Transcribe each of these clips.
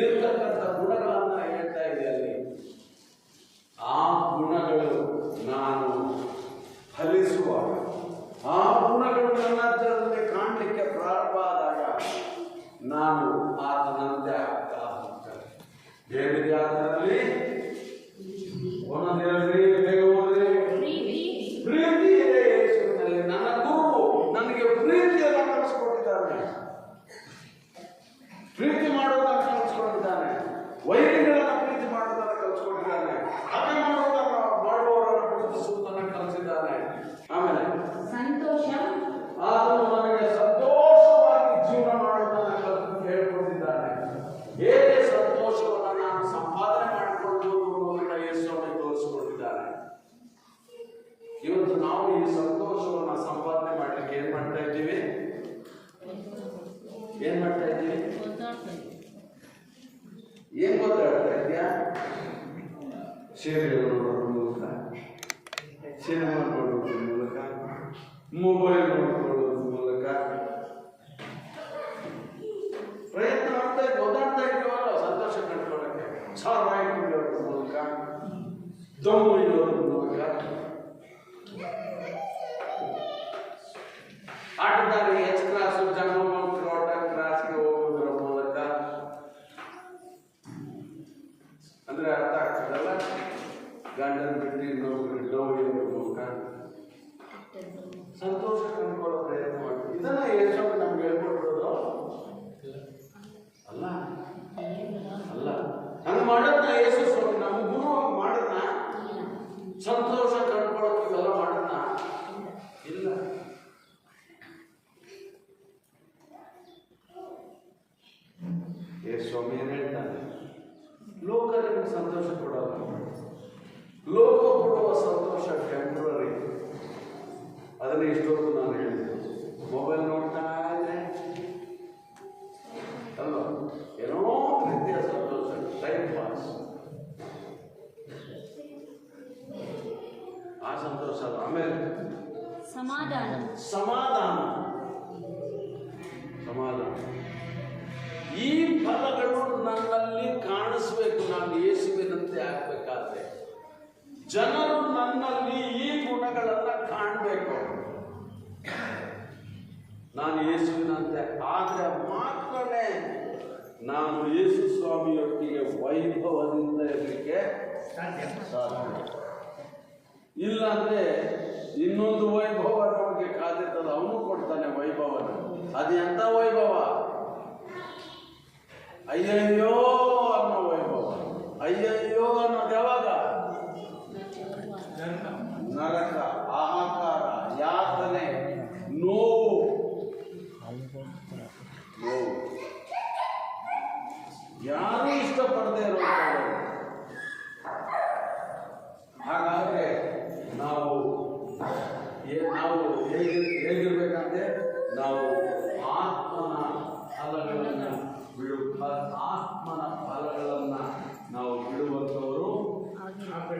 దేవుడు కూడా ನಾವು ಈ ಸಂತೋಷವನ್ನು ಸಂಪಾದನೆ ಮಾಡ್ಲಿಕ್ಕೆ ಏನ್ ಮಾಡ್ತಾ ಇದ್ದೀವಿ? ಏನ್ ಮಾಡ್ತಾ ಇದ್ದೀವಿ? ಏನ್ ಗೊತ್ತಾಡ್ತಾ ಇದೆಯಾ? ಸೇರಿ ಮೂಲಕ. ಸಿನಿಮಾ ನೋಡೋದ್ರ ಮೂಲಕ. ಮೊಬೈಲ್ ನೋಡ್ಕೊಳ್ಳೋದ್ರ ಮೂಲಕ. ಪ್ರಯತ್ನ ಮಾಡ್ತಾ ಇದ್ವಿ, ಓದಾಡ್ತಾ ಇದ್ದೀವಲ್ಲ ಸಂತೋಷ ಕಂಡುಕೊಳ್ಳಕ್ಕೆ ಕುಡಿಯೋದ್ರ ಮೂಲಕ. ದಮ್ಮು ಇರೋದ್ರ ಮೂಲಕ. आठ बता रही है। ಲೋಕ ನಿಮಗೆ ಸಂತೋಷ ಕೊಡಲ್ಲ ಲೋಕ ಕೊಡುವ ಸಂತೋಷ ಟೆಂಪ್ರರಿ ಅದನ್ನೇ ಇಷ್ಟೊತ್ತು ನಾನು ಹೇಳಿದೆ ಮೊಬೈಲ್ ನೋಡ್ತಾ ಇದ್ರೆ ಅಲ್ವಾ ಏನೋ ರೀತಿಯ ಸಂತೋಷ ಟೈಮ್ ಪಾಸ್ ಆ ಸಂತೋಷ ಅಲ್ಲ ಆಮೇಲೆ ಸಮಾಧಾನ ಸಮಾಧಾನ. ಸಮಾಧಾನ. ನನ್ನಲ್ಲಿ ಕಾಣಿಸ್ಬೇಕು ನಾನು ಯೇಸುವಿನಂತೆ ಆಗ್ಬೇಕಾದ್ರೆ. ಜನರು ನನ್ನಲ್ಲಿ ಈ ಗುಣಗಳನ್ನ ಕಾಣಬೇಕು. ನಾನು ಯೇಸುವಿನಂತೆ ಆದ್ರೆ ಮಾತ್ರನೇ ನಾನು ಯೇಸು ಸ್ವಾಮಿಯೊಟ್ಟಿಗೆ ವೈಭವದಿಂದ ಇರಲಿಕ್ಕೆ ಸಾಧ್ಯ. ಇಲ್ಲಾಂದ್ರೆ ಇನ್ನೊಂದು ವೈಭವ ನಮಗೆ ಕಾದಿರ್ತದೆ ಅವನು ಕೊಡ್ತಾನೆ ವೈಭವನ. ಅದು ಎಂಥ ವೈಭವ? ಅಯ್ಯಯ್ಯೋ ಅನ್ನೋ ವೈಭವ. ಅಯ್ಯಯ್ಯೋ ಅನ್ನೋದು ಯಾವಾಗ? ನರಕ, ಆಹಾಕಾರ, ಯಾತನೆ, ನೋವು. ನೋವು. ಯಾರು ಇಷ್ಟಪಡದೆ ಇರುವಂಥವ್ರು ಹಾಗಾದ್ರೆ ನಾವು ನಾವು ಹೇಗಿರ್ ಹೇಗಿರ್ಬೇಕಂದ್ರೆ ನಾವು ಆತ್ಮನ ಫಲಗಳನ್ನ ಬಿಡು ಫ- ಆತ್ಮನ ಫಲಗಳನ್ನ ನಾವು ಬಿಡುವಂಥವರು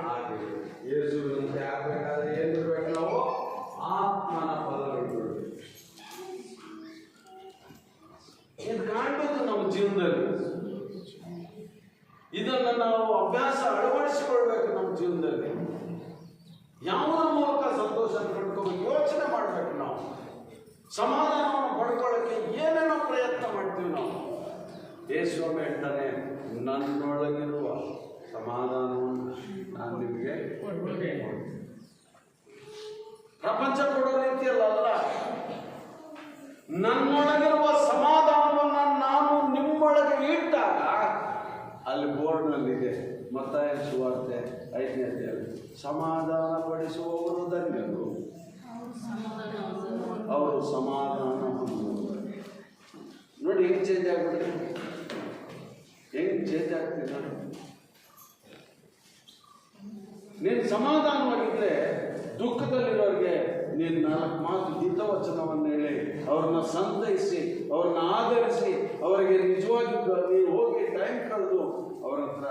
ಹಾಗೆ ಯೇಸುವಿನಂತೆ ಆಗ್ಬೇಕಾದ್ರೆ ಏನಿರ್ಬೇಕು ನಾವು ಆತ್ಮನ ಫಲಗಳು ಬಿಡಬೇಕು ಇದು ಕಾಣ್ಬೇಕು ನಮ್ಮ ಜೀವನದಲ್ಲಿ ಇದನ್ನ ನಾವು ಅಭ್ಯಾಸ ಅಳವಡಿಸಿಕೊಳ್ಬೇಕು ನಮ್ಮ ಜೀವನದಲ್ಲಿ. ಯಾವುದರ ಮೂಲಕ ಸಂತೋಷ ಪಡ್ಕೋಬೇಕು ಯೋಚನೆ ಮಾಡಬೇಕು ನಾವು? ಸಮಾಧಾನವನ್ನು ಪಡ್ಕೊಳ್ಳೋಕ್ಕೆ ಏನೇನೋ ಪ್ರಯತ್ನ ಮಾಡ್ತೀವಿ ನಾವು? ಯೇಸುವಮ್ಮ ಹೇಳ್ತಾನೆ, ನನ್ನೊಳಗಿರುವ ಸಮಾಧಾನವನ್ನು ನಾನು ನಿಮಗೆ ಪ್ರಪಂಚ ಕೊಡೋ ರೀತಿಯಲ್ಲಿ ಅಲ್ಲ ನನ್ನೊಳಗಿರುವ ಸಮಾಧಾನವನ್ನು ನಾನು ನಿಮ್ಮೊಳಗೆ ಇಟ್ಟಾಗ ಅಲ್ಲಿ ಬೋರ್ಡ್ನಲ್ಲಿದೆ ಮತ್ತಾಯ ಸುವಾರ್ತೆ ಐದನೇ ಅಧ್ಯಾಯ. ಸಮಾಧಾನ ಪಡಿಸುವವರು ಧನ್ಯರು. ಅವರು ಸಮಾಧಾನ ನೋಡಿ ಹೆಂಗ್ ಚೇಂಜ್ ಆಗ್ಬಿಟ್ಟು ಆಗ್ತೀನಿ ನಾನು ನೀನು ಸಮಾಧಾನವಾಗಿದ್ರೆ ದುಃಖದಲ್ಲಿರೋರಿಗೆ ನೀನು ನಾಲ್ಕು ಮಾತು ಹಿತವಚನವನ್ನು ಹೇಳಿ, ಅವ್ರನ್ನ ಸಂತೈಸಿ, ಅವ್ರನ್ನ ಆಧರಿಸಿ, ಅವರಿಗೆ ನಿಜವಾಗಿ ನೀನು ಹೋಗಿ ಟೈಮ್ ಕಳೆದು ಅವ್ರ ಹತ್ರ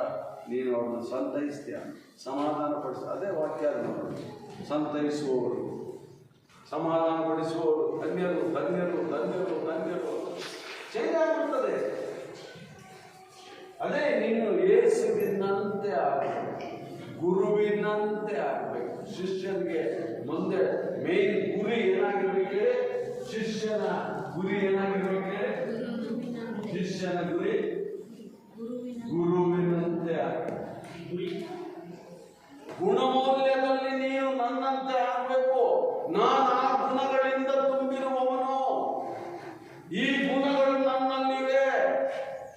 ನೀನು ಅವ್ರನ್ನ ಸಂತೈಸ್ತೀಯ. ಸಮಾಧಾನ ಪಡಿಸ ಅದೇ ವಾಕ್ಯ. ಸಂತೈಸುವವರು. ಸಮಾಧಾನಪಡಿಸುವವರು. ಧನ್ಯರು ಧನ್ಯರು ಧನ್ಯರು ಧನ್ಯರು. ಚೇಂಜ್ ಆಗಿಬಿಡ್ತದೆ ಅದೇ ನೀನು ಯೇಸುವಿನಂತೆ ಆಗಬೇಕು. ಗುರುವಿನಂತೆ ಆಗಬೇಕು. ಶಿಷ್ಯನಿಗೆ ಮುಂದೆ ಮೇನ್ ಗುರಿ ಏನಾಗಿರ್ಬೇಕು? ಶಿಷ್ಯನ ಗುರಿ ಏನಾಗಿರ್ಬೇಕು? ಶಿಷ್ಯನ ಗುರಿ. ಆಗಬೇಕು ಗುಣಮೌಲ್ಯದಲ್ಲಿ ನೀನು ನನ್ನಂತೆ ಆಗಬೇಕು. ನಾನು ಆ ಗುಣಗಳಿಂದ ತುಂಬಿರುವವನು. ಈ ಗುಣಗಳು ನನ್ನಲ್ಲಿವೆ.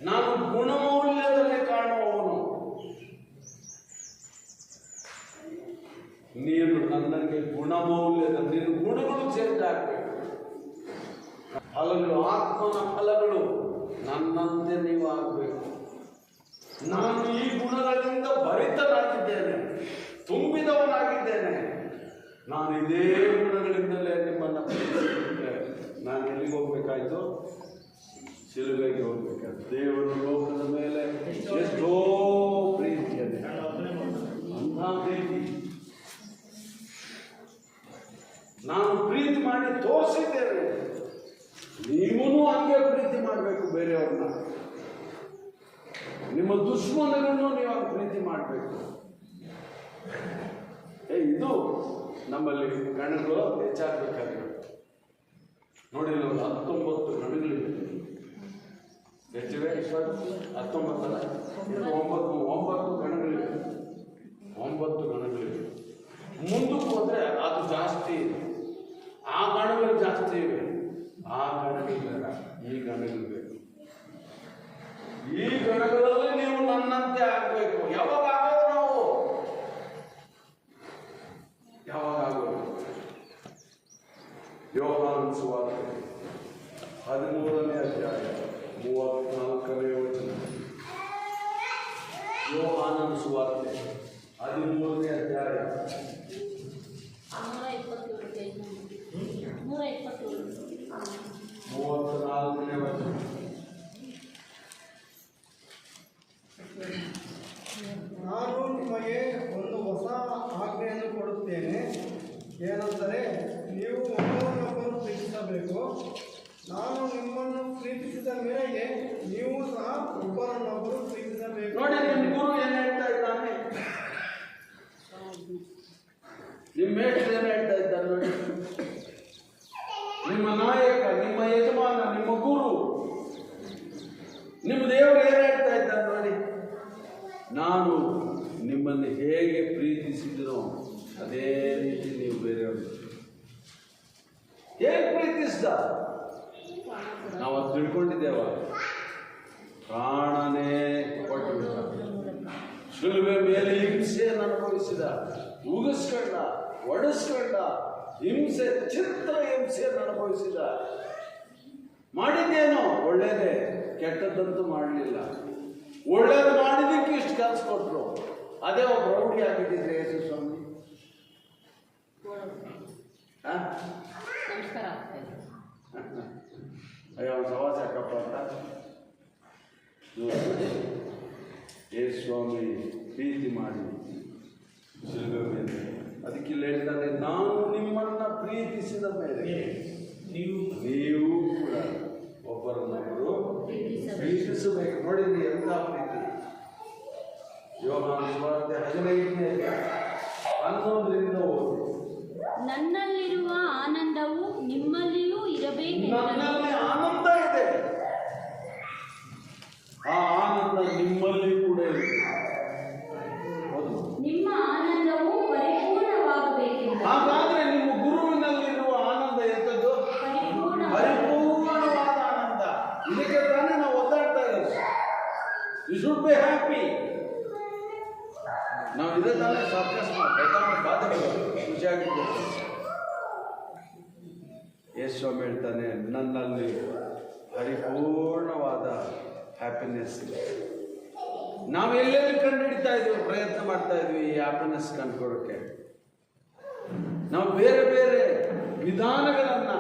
ನಾನು ಗುಣಮೌಲ್ಯದಲ್ಲಿ ಕಾಣುವವನು. ನೀನು ನನ್ನಲ್ಲಿ ಗುಣಮೌಲ್ಯದ, ನೀನು ಗುಣಗಳು ಚೇಂಜ್ ಆಗಬೇಕು ಫಲಗಳು ಆತ್ಮನ ಫಲಗಳು ನನ್ನಂತೆ ನೀವು ಆಗಬೇಕು ನಾನು ಈ ಗುಣಗಳಿಂದ ಭರಿತನಾಗಿದ್ದೇನೆ, ತುಂಬಿದವನಾಗಿದ್ದೇನೆ. ನಾನು ಇದೇ ಗುಣಗಳಿಂದಲೇ ನಿಮ್ಮನ್ನು ನಾನು ಎಲ್ಲಿಗೆ ಹೋಗ್ಬೇಕಾಯ್ತು? ಸಿಲುಬೆಗೆ ಹೋಗ್ಬೇಕಾಯ್ತು. ದೇವರ ಲೋಕದ ಮೇಲೆ ಎಷ್ಟೋ ಪ್ರೀತಿಯಲ್ಲಿ, ಅಂಥ ಪ್ರೀತಿ. ನಾನು ಪ್ರೀತಿ ಮಾಡಿ ತೋರಿಸಿದ್ದೇನೆ ನೀವೂ ಹಂಗೆ ಪ್ರೀತಿ ಮಾಡಬೇಕು ಬೇರೆಯವ್ರನ್ನ ನಿಮ್ಮ ದುಶ್ಮನಗಳನ್ನು ನೀವು ಹಂಗೆ ಪ್ರೀತಿ ಮಾಡಬೇಕು ಏ ಇದು ನಮ್ಮಲ್ಲಿ ಗಣಗಳು ಹೆಚ್ಚಾಗಬೇಕಾಗಿರುತ್ತೆ ನೋಡಿ ಒಂದು ಹತ್ತೊಂಬತ್ತು ಗಣಗಳಿವೆ ಎಷ್ಟಿವೆ ಇಪ್ಪತ್ತು, ಹತ್ತೊಂಬತ್ತಲ್ಲ? ಒಂಬತ್ತು ಒಂಬತ್ತು ಗಣಗಳಿವೆ ಒಂಬತ್ತು ಗಣಗಳಿವೆ ಮುಂದಕ್ಕೆ ಹೋದ್ರೆ ಅದು ಜಾಸ್ತಿ ಇದೆ. ಆ ಗಣಗಳು ಜಾಸ್ತಿ ಇವೆ. ಆ ಗಣಗಳಿಲ್ಲ ಈ ಗಣಗಳು ಬೇಕು ಈ ಗಣಗಳಲ್ಲಿ ನೀವು ನನ್ನಂತೆ ಆಗಬೇಕು. ಯಾವಾಗ ಆಗೋದು ನಾವು? ಯಾವಾಗ ಆಗೋದು ಯೋಹಾನ ಸುವಾರ್ತೆ ಹದಿಮೂರನೇ ಅಧ್ಯಾಯ ಮೂವತ್ನಾಲ್ಕನೇ ವಚನ ಯೋಹಾನನ ಸುವಾರ್ತೆ ಹದಿಮೂರನೇ ಅಧ್ಯಾಯ ನೂರ ಇಪ್ಪತ್ತೇಳು ಪೇಜ್ ನೂರ ಇಪ್ಪತ್ತೇಳು ಮೂವತ್ನಾಲ್ಕನೇ ವಚನ ನಾನು ನಿಮಗೆ ಒಂದು ಹೊಸ ಆಜ್ಞೆಯನ್ನು ಕೊಡುತ್ತೇನೆ ಏನೆಂದರೆ ನೀವು ಒಬ್ಬರನ್ನೊಬ್ಬರು ಪ್ರೀತಿಸಬೇಕು ನಾನು ನಿಮ್ಮನ್ನು ಪ್ರೀತಿಸಿದ ಮೇರೆಗೆ ನೀವು ಸಹ ಒಬ್ಬರನ್ನೊಬ್ಬರು ಪ್ರೀತಿಸಬೇಕು ನೋಡಿ ನಿಮ್ಮ ಗುರು ಏನ್ ಹೇಳ್ತಾ ಇದ್ದಾನೆ ಮೇಷ್ಟ್ರು ಏನ್ ಹೇಳ್ತಾ ಇದ್ದಾನೆ ನೋಡಿ. ನಿಮ್ಮ ನಾಯಕ, ನಿಮ್ಮ ಯಜಮಾನ, ನಿಮ್ಮ ಗುರು, ನಿಮ್ಮ ದೇವರು ಏನ್ ಹೇಳ್ತಾ ಇದ್ದಾನೆ ನೋಡಿ. ನಾನು ನಿಮ್ಮನ್ನು ಹೇಗೆ ಪ್ರೀತಿಸಿದನೋ ಅದೇ ರೀತಿ ನೀವು ಬೇರೆಯವರು. ಹೇಗೆ ಪ್ರೀತಿಸಿದ? ನಾವು ಅದು ತಿಳ್ಕೊಂಡಿದ್ದೇವ. ಪ್ರಾಣನೇ ಕೊಟ್ಟು ಶಿಲುಬೆ ಮೇಲೆ ಹಿಂಸೆಯನ್ನು ಅನುಭವಿಸಿದ. ಉಗಿಸ್ಕೊಂಡ. ಒಡಿಸ್ಕೊಂಡ ಹಿಂಸೆ ಚಿತ್ರ ಹಿಂಸೆಯನ್ನು ಅನುಭವಿಸಿದ. ಮಾಡಿದ್ದೇನೋ ಒಳ್ಳೇದೇ ಕೆಟ್ಟದ್ದಂತೂ ಮಾಡಲಿಲ್ಲ. ಒಳ್ಳೇದು ಮಾಡಿದಕ್ಕೆ ಇಷ್ಟು ಕೆಲಸ ಕೊಟ್ಟರು ಅದೇ ಒಬ್ಬ ರೌಡಿ ಆಗಿದ್ದಿದ್ರೆ ಯೇಸು ಸ್ವಾಮಿ? ನಮಸ್ಕಾರ ಅಯ್ಯೋ ಅವ್ನು ಸವಾಸ ಯಾಕಪ್ಪ ಅಂತ? ಯೇಸು ಸ್ವಾಮಿ ಪ್ರೀತಿ ಮಾಡಿ. ಮೇಲೆ ಅದಕ್ಕೆ ಇಲ್ಲಿ ಹೇಳ್ತಾರೆ ನಾನು ನಿಮ್ಮನ್ನ ಪ್ರೀತಿಸಿದ ಮೇಲೆ ನೀವು ನೀವು ಕೂಡ ಒಬ್ಬರನ್ನೊಬ್ಬರು ಪ್ರೀತಿಸಬೇಕು. ಪ್ರೀತಿಸಬೇಕು. ನೋಡಿದ್ರಿ ಎಂತ ಪ್ರೀತಿ. ಯೋಹಾನ ಸುವಾರ್ತೆ ಹದಿನೈದನೇ ಹನ್ನೊಂದರಿಂದ ಓದಿ. ನನ್ನಲ್ಲಿರುವ ಆನಂದವು ನಿಮ್ಮಲ್ಲಿಯೂ ಇರಬೇಕೆಂದು ನನ್ನಲ್ಲಿ ಆನಂದ ಇದೆ ಆ ಆನಂದ ನಿಮ್ಮಲ್ಲಿ ಕೂಡ ಇದೆ ಹೌದು ನಿಮ್ಮ ಆನಂದವು ಪರಿಪೂರ್ಣವಾಗಬೇಕೆಂದು ಹಾಗಾದ್ರೆ ನಿಮ್ಮ ಗುರುವಿನಲ್ಲಿರುವ ಆನಂದ ಎಂಥದ್ದು ಪರಿಪೂರ್ಣ ಪರಿಪೂರ್ಣವಾದ ಆನಂದ ಇದಕ್ಕೆ ತಾನೇ ನಾವು ಒದ್ದಾಡ್ತಾ ಇರೋದು ಯು ಶುಡ್ ಬಿ ಹ್ಯಾಪಿ ನಾವು ಇದೇ ತಾನೇ ಸರ್ಕಸ್ ಬಾಧೆಗಳು ಖುಷಿಯಾಗಿದ್ದೇವೆ ಯೇಸು ಸ್ವಾಮಿ ಹೇಳ್ತಾನೆ ನನ್ನಲ್ಲಿ ಪರಿಪೂರ್ಣವಾದ ಹ್ಯಾಪಿನೆಸ್ ಇದೆ ನಾವು ಎಲ್ಲೆಲ್ಲಿ ಕಂಡುಹಿಡಿತಾ ಇದ್ವಿ ಪ್ರಯತ್ನ ಮಾಡ್ತಾ ಇದ್ವಿ ಈ ಹ್ಯಾಪಿನೆಸ್ ಕಂಡುಕೊಡೋಕೆ ನಾವು ಬೇರೆ ಬೇರೆ ವಿಧಾನಗಳನ್ನ,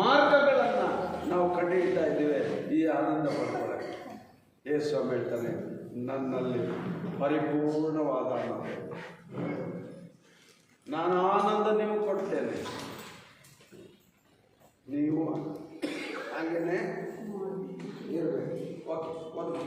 ಮಾರ್ಗಗಳನ್ನ ನಾವು ಕಂಡುಹಿಡ್ತಾ ಇದ್ದೇವೆ. ಈ ಆನಂದ ಪಡ್ಕೊಳ್ಳೋಕೆ ಏ ಸ್ವಾಮಿ ಹೇಳ್ತಾನೆ, ನನ್ನಲ್ಲಿ ಪರಿಪೂರ್ಣವಾದ ಆನಂದ. ನಾನು ಆನಂದ ನೀವು ಕೊಡ್ತೇನೆ. ನೀವು ಹಾಗೇನೆ ಇರಬೇಕು. ಓಕೆ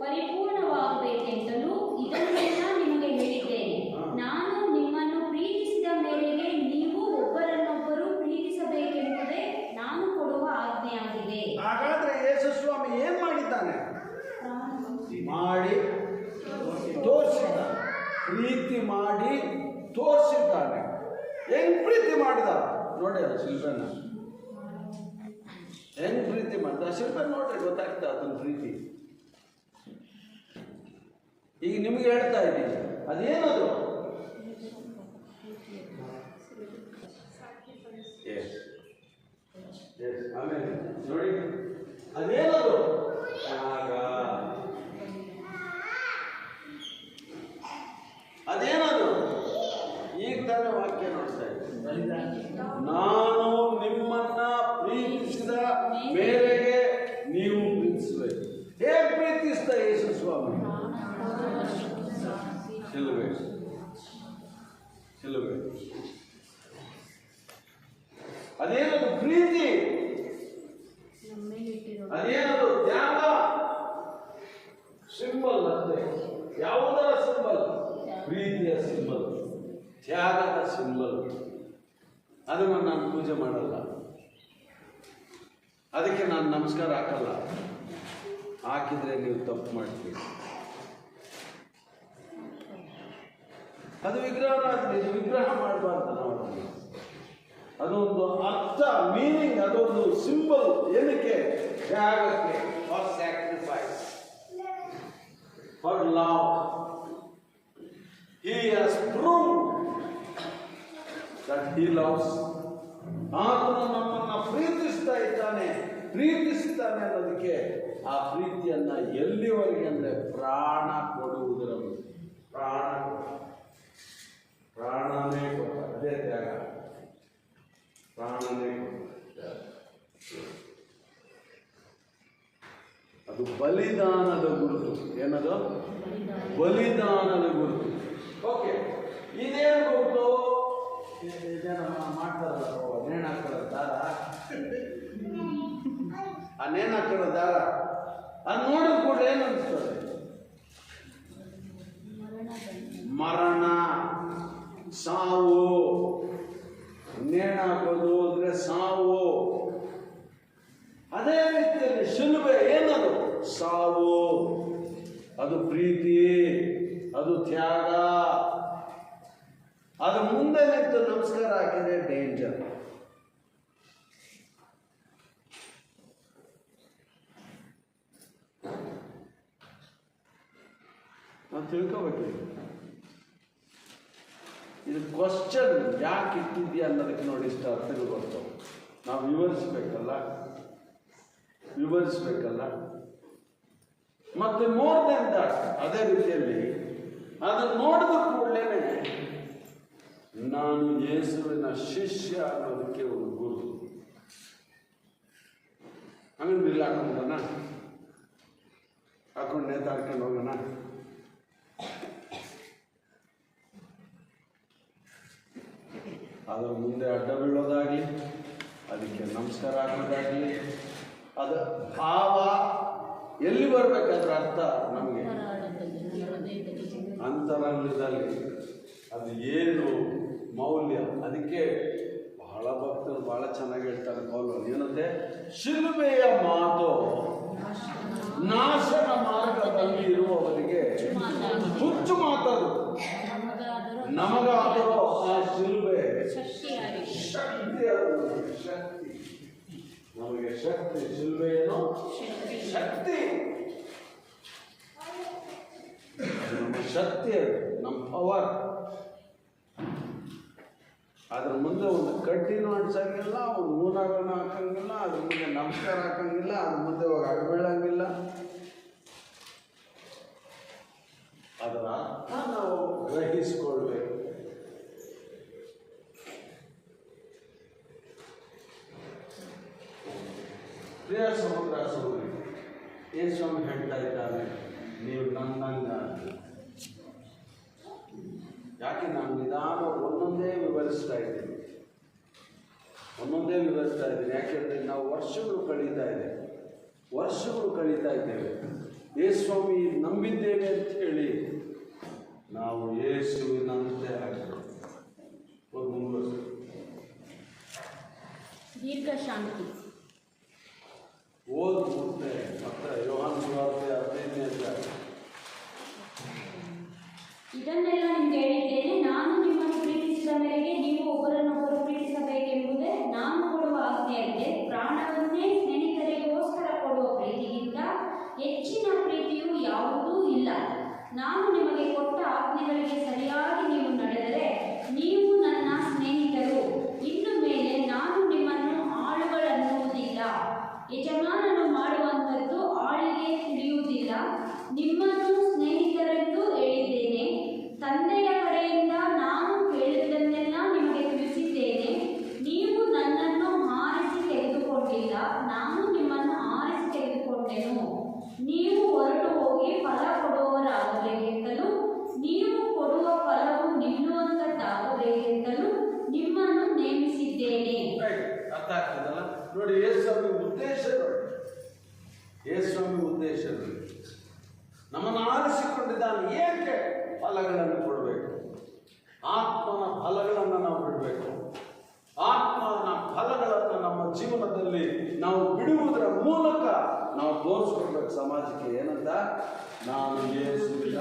ಪರಿಪೂರ್ಣವಾಗಬೇಕೆಂತಲೂ ಇದನ್ನೆಲ್ಲ ನಿಮಗೆ ಹೇಳಿದ್ದೇನೆ ನಾನು ನಿಮ್ಮನ್ನು ಪ್ರೀತಿಸಿದ ಮೇರೆಗೆ ನೀವು ಒಬ್ಬರನ್ನೊಬ್ಬರು ಪ್ರೀತಿಸಬೇಕೆಂಬುದೇ ನಾನು ಕೊಡುವ ಆಜ್ಞೆಯಾಗಿದೆ ಹಾಗಾದ್ರೆ ಯೇಸು ಸ್ವಾಮಿ ಏನ್ ಮಾಡಿದ್ದಾನೆ ಮಾಡಿ ತೋರಿಸಿದ್ದಾನೆ ಪ್ರೀತಿ ಮಾಡಿ ತೋರಿಸಿದ್ದಾನೆ. ಹೆಂಗ್ ಪ್ರೀತಿ ಮಾಡಿದ ನೋಡಿ ಅದು ಶಿಲ್ಪನ. ಹೆಂಗ್ ಪ್ರೀತಿ ಮಾಡಿದ ಶಿಲ್ಪ ನೋಡ್ರಿ ಗೊತ್ತಾಗ್ತದೆ ಅದನ್ನ ಪ್ರೀತಿ. ಈಗ ನಿಮ್ಗೆ ಹೇಳ್ತಾ ಇದ್ದೀನಿ, ಅದೇನದು? ಆಮೇಲೆ. ನೋಡಿ, ಅದೇನದು ತ್ಯಾಗ ಅದೇನದು ಈಗ ತಾನೇ ವಾಕ್ಯ ನೋಡ್ತಾ ಇದ್ದೀನಿ ನಾನು ನಿಮ್ಮನ್ನ ಪ್ರೀತಿಸಿದ ಮೇರೆಗೆ ನೀವು ಪ್ರೀತಿಸಬೇಕು ಹೇಗೆ ಪ್ರೀತಿಸಿದ ಯೇಸು ಸ್ವಾಮಿ ಶಿಲುಬೆ ಶಿಲುಬೆ ಅದೇನದು ಪ್ರೀತಿ ಅದೇನದು ತ್ಯಾಗ ಸಿಂಬಲ್ ಅಷ್ಟೇ ಯಾವುದರ ಸಿಂಬಲ್ ಪ್ರೀತಿಯ ಸಿಂಬಲ್ ತ್ಯಾಗದ ಸಿಂಬಲ್ ಅದನ್ನು ನಾನು ಪೂಜೆ ಮಾಡಲ್ಲ ಅದಕ್ಕೆ ನಾನು ನಮಸ್ಕಾರ ಹಾಕಲ್ಲ ಹಾಕಿದ್ರೆ ನೀವು ತಪ್ಪು ಮಾಡ್ತೀರಿ ಅದು ವಿಗ್ರಹರಾತ್ರಿ ಇದು ವಿಗ್ರಹ ಮಾಡಬಾರ್ದು ನಾವು ಅದನ್ನು. ಅದೊಂದು ಅರ್ಥ ಮೀನಿಂಗ್ ಅದೊಂದು ಸಿಂಬಲ್ ಏನಕ್ಕೆ ತ್ಯಾಗಕ್ಕೆ for sacrifice for love he has prove that he loves ಆತನು ನಮ್ಮನ್ನ ಪ್ರೀತಿಸ್ತಾ ಇದ್ದಾನೆ ಪ್ರೀತಿಸ್ತಾನೆ ಅನ್ನೋದಕ್ಕೆ ಆ ಪ್ರೀತಿಯನ್ನ ಎಲ್ಲಿವರೆಗೆ ಅಂದ್ರೆ ಪ್ರಾಣ ಕೊಡುವುದರ ಪ್ರಾಣ ಪ್ರಾಣನೇ ಕೊಟ್ಟ. ಅದೇ ತ್ಯಾಗ. ಪ್ರಾಣನೇ ಕೊಟ್ಟ. ಅದು ಬಲಿದಾನದ ಗುರುತು. ಏನದು? ಬಲಿದಾನದ ಗುರುತು. ಓಕೆ. ಇದೇನು ಗುರುತು? ಮಾಡ್ತಾರಲ್ಲ ನೇಣು ಹಾಕೊಳ್ಳೋ ದಾರ ಆ ನೇಣು ದಾರ ಅದು ನೋಡಿದ ಕೂಡಲೇ ಏನು ಅನಿಸ್ತದೆ ಮರಣ ಸಾವು ನೇಣು ಹಾಕೋದು ಅಂದ್ರೆ ಸಾವು ಅದೇ ರೀತಿಯಲ್ಲಿ ಶಿಲುಬೆ ಏನದು ಸಾವು ಅದು ಪ್ರೀತಿ, ಅದು ತ್ಯಾಗ ಅದು ಮುಂದೆ ನಿಂತು ನಮಸ್ಕಾರ ಹಾಕಿದ್ರೆ ಡೇಂಜರ್ ನಾವು ತಿಳ್ಕೋಬೇಕು ಇದು ಕ್ವಶನ್ ಯಾಕೆ ಇಟ್ಟಿದ್ಯಾ ಅನ್ನೋದಕ್ಕೆ ನೋಡಿ ಇಷ್ಟ ಅರ್ಥಗಳು ಬರ್ತವೆ. ನಾವು ವಿವರಿಸ್ಬೇಕಲ್ಲ? ವಿವರಿಸ್ಬೇಕಲ್ಲ? ಮತ್ತೆ ಮೋರ್ ದೆನ್ ದಟ್ ಅದೇ ರೀತಿಯಲ್ಲಿ ಅದನ್ನು ನೋಡಿದ ಕೂಡಲೇ ನಾನು ಯೇಸುವಿನ ಶಿಷ್ಯ ಅನ್ನೋದಕ್ಕೆ ಒಂದು ಗುರು ಹಂಗೆ ಬಿಲ್ ಹಾಕೊಂಡೋಣ ಹಾಕೊಂಡು ನೇತಾಡ್ಕೊಂಡು ಹೋಗೋಣ? ಅದರ ಮುಂದೆ ಅಡ್ಡ ಬೀಳೋದಾಗಲಿ ಅದಕ್ಕೆ ನಮಸ್ಕಾರ ಹಾಕೋದಾಗಲಿ ಅದು ಭಾವ ಎಲ್ಲಿ ಬರಬೇಕಾದ್ರೆ ಅರ್ಥ ನಮಗೆ. ಅಂತರಂಗದಲ್ಲಿ ಅದು ಏನು ಮೌಲ್ಯ? ಅದಕ್ಕೆ ಬಹಳ ಭಕ್ತರು ಬಹಳ ಚೆನ್ನಾಗಿ ಹೇಳ್ತಾರೆ ಪೌಲು ಏನಂತೆ ಶಿಲುಬೆಯ ಮಾತು ನಾಶನ ಮಾರ್ಗದಲ್ಲಿ ಇರುವವರಿಗೆ ಹುಚ್ಚು ಮಾತದು. ನಮಗಾದರೂ ಆ ಶಿಲುಬೆ ಶಕ್ತಿ ಶಕ್ತಿ. ನಮಗೆ ಶಕ್ತಿ ಶಿಲ್ಬೆಯನ್ನು ಶಕ್ತಿ. ನಮ್ಮ ಶಕ್ತಿ ಅದು, ನಮ್ಮ ಪವರ್ ಅದ್ರ ಮುಂದೆ ಒಂದು ಕಡ್ಡಿನೂ ಅಂಟ್ಸಂಗಿಲ್ಲ ಒಂದು ಮೂನಾಗಳನ್ನ ಹಾಕಂಗಿಲ್ಲ, ಅದ್ರ ಮುಂದೆ ನಮಸ್ಕಾರ ಹಾಕಂಗಿಲ್ಲ, ಅದ್ರ ಮುಂದೆ ಹೋಗಿ ಅಡ್ಬೀಳಂಗಿಲ್ಲ ಅದರ ಅರ್ಥ ನಾವು ಗ್ರಹಿಸ್ಕೊಳ್ಬೇಕು. ಪ್ರಿಯ ಸಮುದ್ರ ಸಹೋದರಿ ಏನ್ ಸ್ವಾಮಿ ಹೇಳ್ತಾ ಇದ್ದಾನೆ, ನೀವು ನನ್ನಂಗ ಯಾಕೆ ನಾನು ನಿಧಾನ ಒಂದೊಂದೇ ವಿವರಿಸ್ತಾ ಇದ್ದೀನಿ ಒಂದೊಂದೇ ವಿವರಿಸ್ತಾ ಇದ್ದೀನಿ. ಯಾಕೆಂದ್ರೆ ನಾವು ವರ್ಷಗಳು ಕಳೀತಾ ಇದೆ. ವರ್ಷಗಳು ಕಳೀತಾ ಇದ್ದೇವೆ. ಯೇಸ್ವಾಮಿ ನಂಬಿದ್ದೇವೆ ಅಂತ ಹೇಳಿ ನಾವು ಯೇಸುವಿನಂತೆ ಆಗಬೇಕು. ಒಂದು ದೀರ್ಘ ಶಾಂತಿ ಓದ್ ಮುಂದೆ ಮತ್ತೆ ಯೋಹಾನ್ ಸುವಾರ್ತೆ ಹದಿನೈದನೇ ಅಧ್ಯಾಯ ಇದನ್ನೆಲ್ಲ ನಿಮ್ಗೆ ಹೇಳಿದ್ದೇನೆ ನಾನು ನಿಮ್ಮನ್ನು ಪ್ರೀತಿಸಿದ ಮೇರೆಗೆ ನೀವು ಒಬ್ಬರನ್ನೊಬ್ಬರು ಪ್ರೀತಿಸಬೇಕೆಂಬುದೇ ನಾನು ಕೊಡುವ ಆಜ್ಞೆಯಾಗಿದೆ ಪ್ರಾಣವನ್ನೇ ಸ್ನೇಹಿತರಿಗೋಸ್ಕರ ಕೊಡುವ ಪ್ರೀತಿಗಿಂತ ಹೆಚ್ಚಿನ ಪ್ರೀತಿಯು ಯಾವುದೂ ಇಲ್ಲ ನಾನು ನಿಮಗೆ ಕೊಟ್ಟ ಆಜ್ಞೆಗಳಿಗೆ ಸರಿಯಾಗಿ ನೀವು ನಡೆದರೆ ನೀವು ನನ್ನ ಸ್ನೇಹಿತರು ಇನ್ನು ಮೇಲೆ ನಾನು ನಿಮ್ಮನ್ನು ಆಳುಗಳನ್ನುವುದಿಲ್ಲ ಯಜಮಾನನು ಮಾಡುವಂಥದ್ದು ಆಳಿಗೆ ತಿಳಿಯುವುದಿಲ್ಲ ನಿಮ್ಮನ್ನು ಸ್ನೇಹಿತರೆಂದು ಹೇಳಿದ್ದೇನೆ ತಂದೆಯ ಕಡೆಯಿಂದ ನಾನು ಕೇಳಿದ್ದನ್ನೆಲ್ಲ ನಿಮಗೆ ತಿಳಿಸಿದ್ದೇನೆ ನೀವು ನನ್ನನ್ನು ಆರಿಸಿ ತೆಗೆದುಕೊಂಡಿಲ್ಲ ನಾನು ನಿಮ್ಮನ್ನು ಆರಿಸಿ ತೆಗೆದುಕೊಂಡೆನು ನೀವು ಹೊರಟು ಹೋಗಿ ಫಲ ಕೊಡುವವರಾಗಬೇಕೆಂತಲೂ ನೀವು ಕೊಡುವ ಫಲವು ನಿಲ್ಲುವಂಥದ್ದಾಗಬೇಕೆಂತಲೂ ನಿಮ್ಮನ್ನು ನೇಮಿಸಿದ್ದೇನೆ Right. ಅರ್ಥ ಆಗ್ತದಲ್ಲ ನೋಡಿ ಯೇಸ್ವಾಮಿ ಉದ್ದೇಶ ನೋಡಿ ಯೇಸ್ವಾಮಿ ಉದ್ದೇಶ ನೋಡಿ ನಮ್ಮನ್ನು ಆರಿಸಿಕೊಂಡಿದ್ದಾನೆ ಏಕೆ ಫಲಗಳನ್ನು ಕೊಡಬೇಕು ಆತ್ಮನ ಫಲಗಳನ್ನು ನಾವು ಬಿಡಬೇಕು ಆತ್ಮನ ಫಲಗಳನ್ನು ನಮ್ಮ ಜೀವನದಲ್ಲಿ ನಾವು ಬಿಡುವುದರ ಮೂಲಕ ನಾವು ತೋರಿಸ್ಕೊಡ್ಬೇಕು ಸಮಾಜಕ್ಕೆ ಏನಂತ ನಾನು ಯೇಸುವಿನ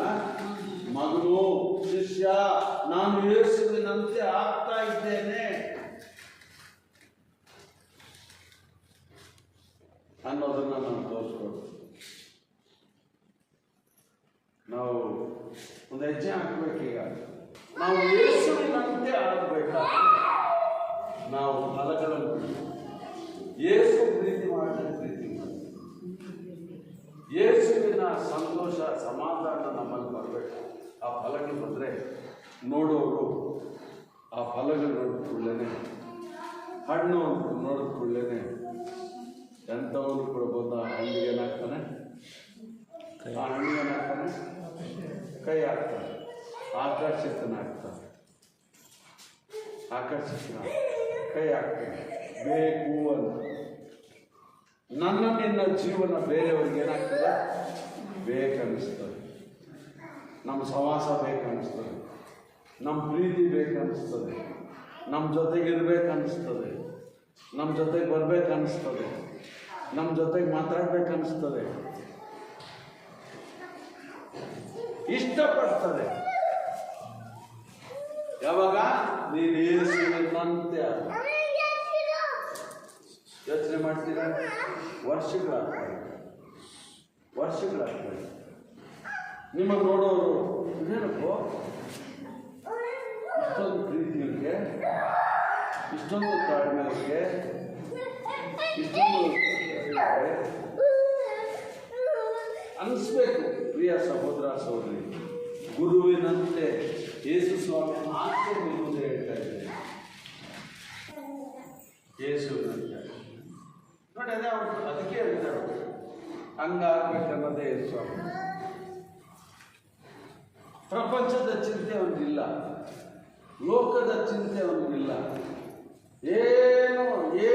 ಮಗನು ಶಿಷ್ಯ ನಾನು ಯೇಸುವಿನಂತೆ ಆಗ್ತಾ ಇದ್ದೇನೆ. ಅನ್ನೋದನ್ನ ನಾನು ತೋರಿಸ್ಕೊಡ್ತೀನಿ ನಾವು ಒಂದು ಹೆಜ್ಜೆ ಹಾಕ್ಬೇಕೀಗ ನಾವು ಯೇಸುವಿನಂತೆ ಆಗಬೇಕಾದ್ರೆ ನಾವು ಫಲಗಳನ್ನು ಏಸು ಪ್ರೀತಿ ಮಾಡಿದ ಪ್ರೀತಿ ಮಾಡಿ. ಯೇಸುವಿನ ಸಂತೋಷ, ಸಮಾಧಾನ ನಮ್ಮಲ್ಲಿ ಬರಬೇಕು. ಆ ಫಲಕ್ಕೆ ಬಂದರೆ ನೋಡೋರು ಆ ಫಲಗಳು ನೋಡಿದ ಕೂಡಲೇ ಹಣ್ಣು ನೋಡಿದ ಕೂಡಲೇ ಎಂಥವ್ರು ಕೂಡ ಬಂದ ಹಣ್ಣಿಗೆ ಏನಾಗ್ತಾನೆ? ಆ ಹಣ್ಣಿಗೆ ಏನಾಗ್ತಾನೆ? ಕೈ ಹಾಕ್ತಾನೆ. ಆಕರ್ಷಿತನಾಗ್ತಾನೆ. ಆಕರ್ಷಿತನ, ಕೈ ಹಾಕ್ತಾನೆ. ಬೇಕು ಅಂತ. ನನ್ನ ನಿನ್ನ ಜೀವನ ಬೇರೆಯವ್ರಿಗೆ ಏನಾಗ್ತದೆ? ಬೇಕನ್ನಿಸ್ತದೆ. ನಮ್ಮ ಸವಾಸ ಬೇಕನ್ನಿಸ್ತದೆ. ನಮ್ಮ ಪ್ರೀತಿ ಬೇಕನ್ನಿಸ್ತದೆ. ನಮ್ಮ ಜೊತೆಗೆ ಇರ್ಬೇಕನ್ನಿಸ್ತದೆ. ನಮ್ಮ ಜೊತೆಗೆ ಬರಬೇಕನ್ನಿಸ್ತದೆ. ನಮ್ಮ ಜೊತೆಗೆ ಮಾತಾಡ್ಬೇಕನ್ನಿಸ್ತದೆ. ಇಷ್ಟಪಡ್ತದೆ ಯಾವಾಗ? ನೀನು ಆದ. ಯೋಚನೆ ಮಾಡ್ತೀರ? ವರ್ಷಗಳಾಗ್ತದೆ ವರ್ಷಗಳಾಗ್ತದೆ ನಿಮ್ಮ ನೋಡೋರು, ಇದೇನಪ್ಪೋ? ಇಷ್ಟೊಂದು ಪ್ರೀತಿ ಇವ್ರಿಗೆ, ಇಷ್ಟೊಂದು ತಾಳ್ಮೆ ಇವ್ರಿಗೆ, ಇಷ್ಟೊಂದು ಅನಿಸ್ಬೇಕು, ಪ್ರಿಯ ಸಹೋದರ ಸಹೋದರಿ. ಗುರುವಿನಂತೆ ಯೇಸು ಸ್ವಾಮಿ ಮಾತ್ರ ನಿಮ್ಮದು ಹೇಳ್ತಾ ಇದ್ದೇನೆ ಯೇಸುವಿನಂತೆ ನೋಡಿ, ಅದೇ ಅವ್ರು ಅದಕ್ಕೆ ಹೇಳ್ತಾರೆ. ಹಂಗಾಗ್ಬೇಕನ್ನೋದೇ ಯೇಸು ಸ್ವಾಮಿ. ಪ್ರಪಂಚದ ಚಿಂತೆ ಅವನಿಗಿಲ್ಲ ಲೋಕದ ಚಿಂತೆ ಅವನಿಗಿಲ್ಲ ಏನು ಏನೇನು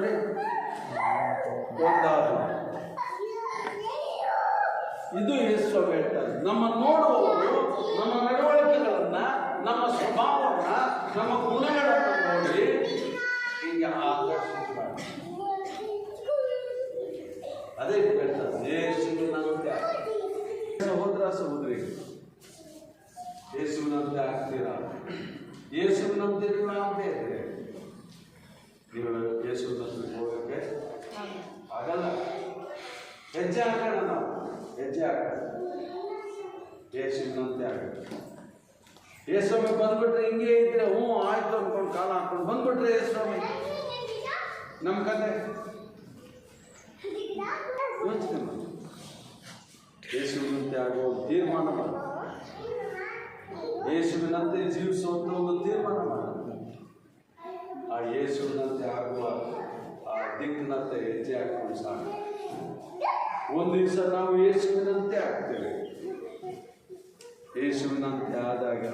ನೋಡ್ರಿ ಒಂದಾದ ಇದು ಯೇಸು ಹೇಳ್ತಾರೆ. ನಮ್ಮ ನೋಡುವವರು, ನಮ್ಮ ನಡವಳಿಕೆಗಳನ್ನು, ನಮ್ಮ ಸ್ವಭಾವವನ್ನು, ನಮ್ಮ ಗುಣಗಳನ್ನ ನೋಡಿ ಹೀಗೆ ಆಕರ್ಷಿಸ್ತಾರೆ ಅದೇ ಹೇಳ್ತಾರೆ. ಯೇಸುವಿನಂತೆ ಸಹೋದರ ಸಹೋದರಿ ಯೇಸುವಿನಂತೆ ಆಗ್ತೀರಾ? ಯೇಸುವಿನಂತೆ ನೀವು ಆಗದೇ ಇದ್ರೆ? ನೀವು ಯೇಸುವಿನಂತೆ ಹೋಗೋಕ್ಕೆ? ಆಗಲ್ಲ ಹೆಜ್ಜೆ ಹಾಕೋಣ ನಾವು. ಹೆಜ್ಜೆ ಹಾಕೋಣ. ಯೇಸುವಿನಂತೆ ಆಗಬೇಕು. ಯೇಸ್ವಾಮಿ ಬಂದ್ಬಿಟ್ರೆ ಹಿಂಗೆ ಇದ್ರೆ ಹ್ಞೂ ಆಯ್ತು ಅಂದ್ಕೊಂಡು ಕಾಲ ಹಾಕೊಂಡು ಬಂದ್ಬಿಟ್ರೆ ಯೇಸ್ವಾಮಿ ನಮ್ಮ ಕತೆ. ಯೋಚನೆ ಮಾಡಿ. ಯೇಸುವಿನಂತೆ ಆಗುವ ತೀರ್ಮಾನ ಮಾಡಿ. ಯೇಸುವಿನಂತೆ ಜೀವಿಸುವಂತ ಒಂದು ತೀರ್ಮಾನ ಮಾಡಿ. ಯೇಸುವಿನಂತೆ ಆಗುವ ಆ ದಿಕ್ಕಿನಂತೆ ಹೆಜ್ಜೆ ಹಾಕೊಂಡು ಸಾಕು ಒಂದು ದಿವಸ ನಾವು ಯೇಸುವಿನಂತೆ ಆಗ್ತೇವೆ ಯೇಸುವಿನಂತೆ ಆದಾಗ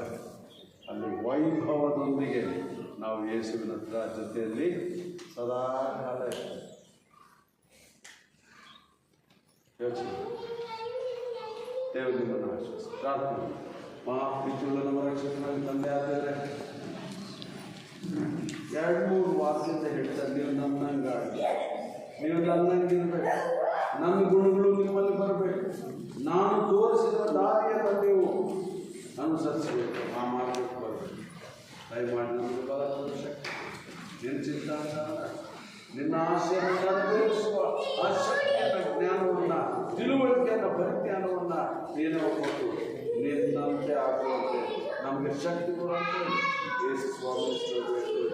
ಅಲ್ಲಿ ವೈಭವದೊಂದಿಗೆ ನಾವು ಯೇಸುವಿನ ಹತ್ರ ಜೊತೆಯಲ್ಲಿ ಸದಾ ಕಾಲ ಇರ್ತೇವೆ. ಯೋಚನೆ ದೇವರು ನಿಮ್ಮನ್ನು ಆಶೀರ್ವದಿಸಲಿ. ಪ್ರಾರ್ಥನೆ ಮಹಾಪ್ರೀತಿಯುಳ್ಳ ನಮ್ಮ ರಕ್ಷಕನಾಗಿ ತಂದೆ ಆದರೆ ಎರಡು ಮೂರು ವಾರದಿಂದ ಹೇಳ್ತಾರೆ, ನೀವು ನನ್ನಂಗಾಗಿ. ನೀವು ನನ್ನಂಗಿರ್ಬೇಕು. ನನ್ನ ಗುಣಗಳು ನಿಮ್ಮಲ್ಲಿ ಬರಬೇಕು. ನಾನು ತೋರಿಸಿದ ದಾರಿಯನ್ನು ನೀವು ಅನುಸರಿಸಬೇಕು. ಆ ಮಾರ್ಗಕ್ಕೆ ಬರಬೇಕು. ದಯಮಾಡಿ ನಮಗೆ ಬಲ ಕೊಡು ಶಕ್ತಿ. ನಿನ್ನ ಚಿಂತಾನ ನಿನ್ನ ಆಶೆಯನ್ನು ನೆರವೇರಿಸುವ ಆ ಶಕ್ತಿಯನ್ನು ಜ್ಞಾನವನ್ನು, ತಿಳುವಳಿಕೆಯನ್ನು, ಪರಿಜ್ಞಾನವನ್ನು ನೀನು ಕೊಟ್ಟು ನಿನ್ನಂತೆ ಆಗುವಂತೆ. ನಮಗೆ ಶಕ್ತಿ ಕೊಡುವಂತೆ Jesus, Father, Mr. Lord, Lord.